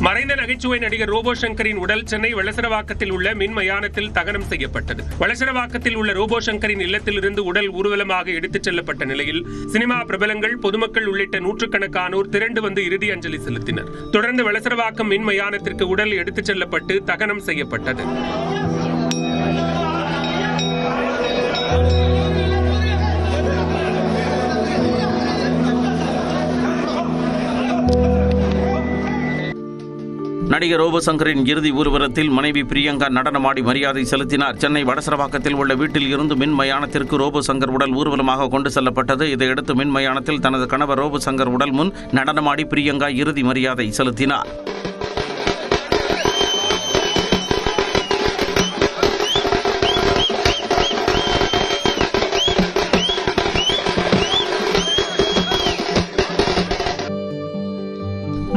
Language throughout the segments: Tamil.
மறைந்த நகைச்சுவை நடிகர் ரோபோ சங்கரின் உடல் சென்னை வளசரவாக்கத்தில் உள்ள மின் மயானத்தில் தகனம் செய்யப்பட்டது. வளசரவாக்கத்தில் உள்ள ரோபோ சங்கரின் இல்லத்திலிருந்து உடல் ஊர்வலமாக எடுத்துச் செல்லப்பட்ட நிலையில் சினிமா பிரபலங்கள் பொதுமக்கள் உள்ளிட்ட நூற்றுக்கணக்கானோர் திரண்டு வந்து இறுதி அஞ்சலி செலுத்தினர். தொடர்ந்து வளசரவாக்கம் மின் மயானத்திற்கு உடல் எடுத்துச் செல்லப்பட்டு தகனம் செய்யப்பட்டது. நடிகர் ரோபசங்கரின் இறுதி ஊர்வலத்தில் மனைவி பிரியங்கா நடனமாடி மரியாதை செலுத்தினார். சென்னை வடசரவாக்கத்தில் உள்ள வீட்டில் இருந்து மின் மயானத்திற்கு ரோபசங்கர் உடல் ஊர்வலமாக கொண்டு செல்லப்பட்டது. இதையடுத்து மின் மயானத்தில் தனது கணவர் ரோபசங்கர் உடல் முன் நடனமாடி பிரியங்கா இறுதி மரியாதை செலுத்தினார்.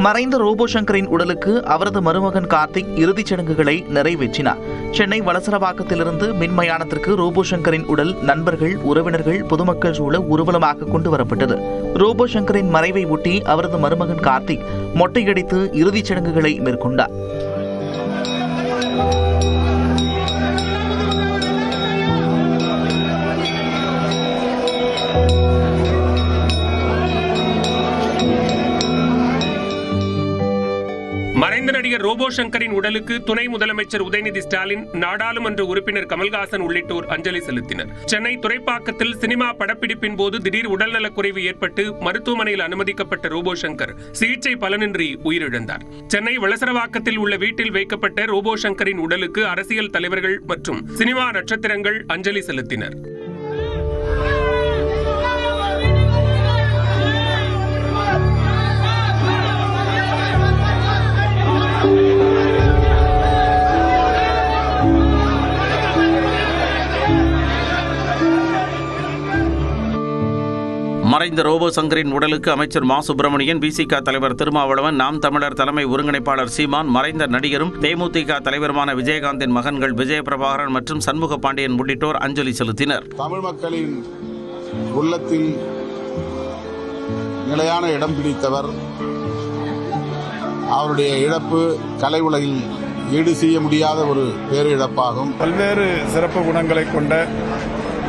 மறைந்த ரோபோ சங்கரின் உடலுக்கு அவரது மருமகன் கார்த்திக் இறுதிச் சடங்குகளை நிறைவேற்றினார். சென்னை வளசரவாக்கத்திலிருந்து மின்மயானத்திற்கு ரோபோ சங்கரின் உடல் நண்பர்கள் உறவினர்கள் பொதுமக்கள் சூழ ஊர்வலமாக கொண்டு வரப்பட்டது. ரோபோ சங்கரின் மறைவை ஒட்டி அவரது மருமகன் கார்த்திக் மொட்டையடித்து இறுதிச் சடங்குகளை மேற்கொண்டார். நடிகர் ரோபோ சங்கரின் உடலுக்கு துணை முதலமைச்சர் உதயநிதி ஸ்டாலின் நாடாளுமன்ற உறுப்பினர் கமல்ஹாசன் உள்ளிட்டோர் அஞ்சலி செலுத்தினர். சென்னை துறைப்பாக்கத்தில் சினிமா படப்பிடிப்பின் போது திடீர் உடல்நலக்குறைவு ஏற்பட்டு மருத்துவமனையில் அனுமதிக்கப்பட்ட ரோபோ சங்கர் சிகிச்சை பலனின்றி உயிரிழந்தார். சென்னை வளசரவாக்கத்தில் உள்ள வீட்டில் வைக்கப்பட்ட ரோபோ சங்கரின் உடலுக்கு அரசியல் தலைவர்கள் மற்றும் சினிமா நட்சத்திரங்கள் அஞ்சலி செலுத்தினர். மறைந்த ரோபோ சங்கரின் உடலுக்கு அமைச்சர் மா சுப்பிரமணியன் பிசிக தலைவர் திருமாவளவன் நாம் தமிழர் தலைமை ஒருங்கிணைப்பாளர் சீமான் மறைந்த நடிகரும் தேமுதிக தலைவருமான விஜயகாந்தின் மகன்கள் விஜயபிரபாகரன் மற்றும் சண்முக பாண்டியன் உள்ளிட்டோர் அஞ்சலி செலுத்தினர். தமிழ் மக்களின் உள்ளத்தில் நிலையான இடம் பிடித்தவர். அவருடைய இழப்பு கலை உலகில் ஈடு செய்ய முடியாத ஒரு பேரிழப்பாகும். பல்வேறு சிறப்பு குணங்களை கொண்ட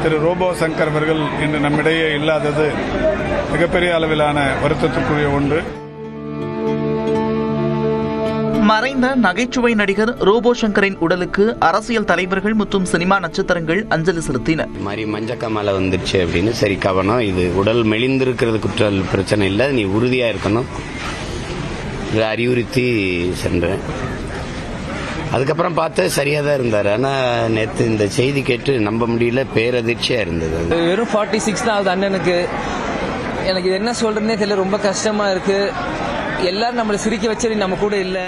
திரு ரோபோ சங்கர் அவர்கள் இன்று நம்மிடையே இல்லாதது மிகப்பெரிய அளவிலான வருத்தத்திற்குரிய ஒன்று. மறைந்த நகைச்சுவை நடிகர் ரோபோ சங்கரின் உடலுக்கு அரசியல் தலைவர்கள் மற்றும் சினிமா நட்சத்திரங்கள் அஞ்சலி செலுத்தினர் மாதிரி மஞ்சக்கமலை வந்துருச்சு அப்படின்னு சரி கவனம். இது உடல் மெலிந்திருக்கிறது குற்ற பிரச்சனை இல்லை. நீ உறுதியாக இருக்கணும். இதை அறிவுறுத்தி சென்றேன். அதுக்கப்புறம் பார்த்து சரியாக தான் இருந்தார். ஆனால் நேற்று இந்த செய்தி கேட்டு நம்ப முடியல பேரதிர்ச்சியாக இருந்தது. வெறும் ஃபார்ட்டி சிக்ஸ் தான் ஆகுது அண்ணனுக்கு. எனக்கு இது என்ன சொல்றதுனே தெரியல ரொம்ப கஷ்டமா இருக்கு. எல்லாரும் நம்மளை சிரிக்க வச்சது நம்ம கூட இல்லை.